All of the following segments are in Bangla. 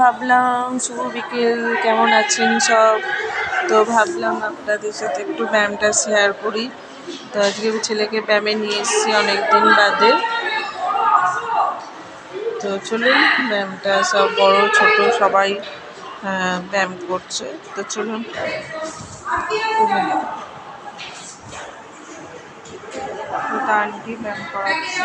ভাবলাম, শুভ বিকেল, কেমন আছেন সব? তো ভাবলাম আপনাদের সাথে একটু ব্যায়ামটা শেয়ার করি। তো আজকে ছেলেকে ব্যায়ামে নিয়ে এসেছি অনেক দিন বাদে। তো চলুন, ব্যায়ামটা সব বড়, ছোট সবাই ব্যায়াম করছে। তো চলুন তা আন্টি ব্যায়াম করাচ্ছে।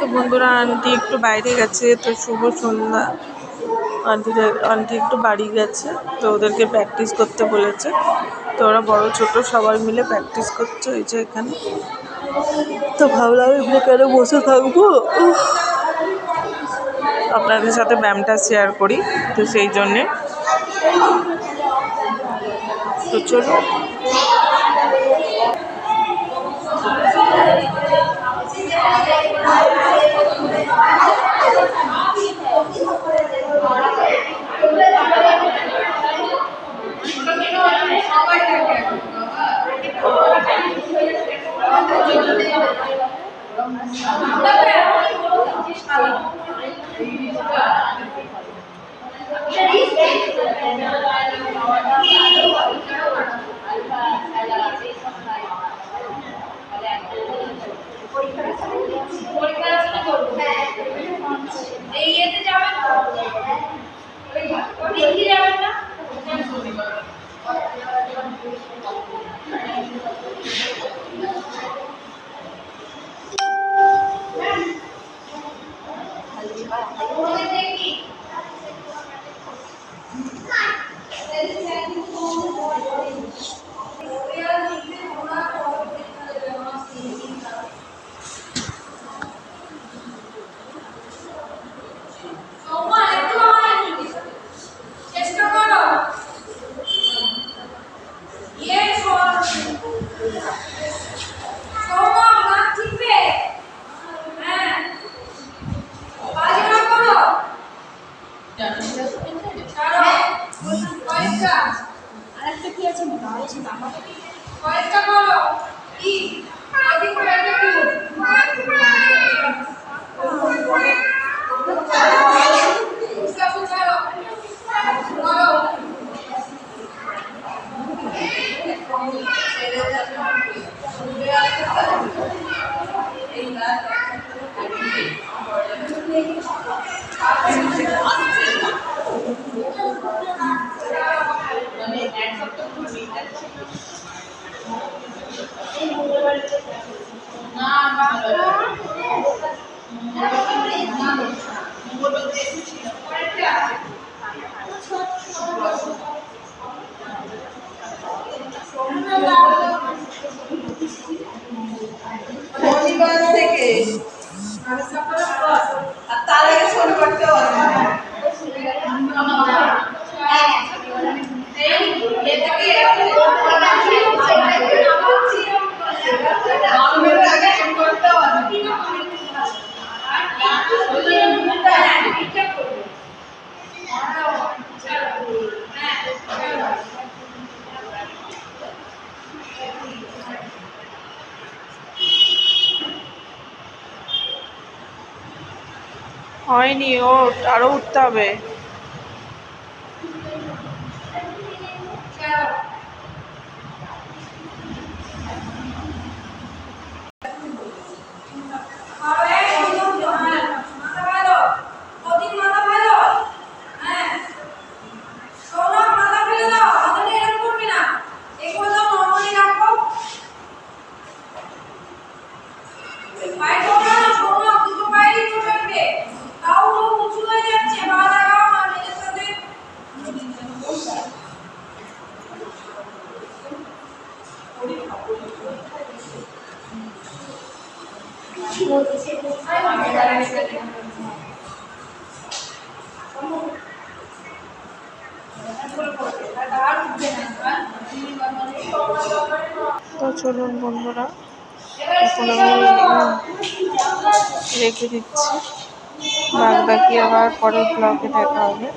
তো বন্ধুরা, আন্টি একটু বাইরে গেছে, তো শুভ সন্ধ্যা। আন্টিদের, আন্টি একটু বাড়ি গেছে, তো ওদেরকে প্র্যাকটিস করতে বলেছে। তো ওরা বড়, ছোট, সবাই মিলে প্র্যাকটিস করছে এই যে এখানে। তো ভাবলাম এগুলো কেন বসে থাকব। আপনাদের সাথে ব্যায়ামটা শেয়ার করি, তো সেই জন্যে। তো চলুন এই ইয়েতে যাবেন তো দিল্লি যাবেন না আর তার আগে শনিবারটাও আছে নভেম্বরের হয়নি ও আরও উঠতে হবে। তো চলুন বন্ধুরা এখন আমি রেখে দিচ্ছি। বাদ বাকি আবার পরের ব্লগে দেখা হবে।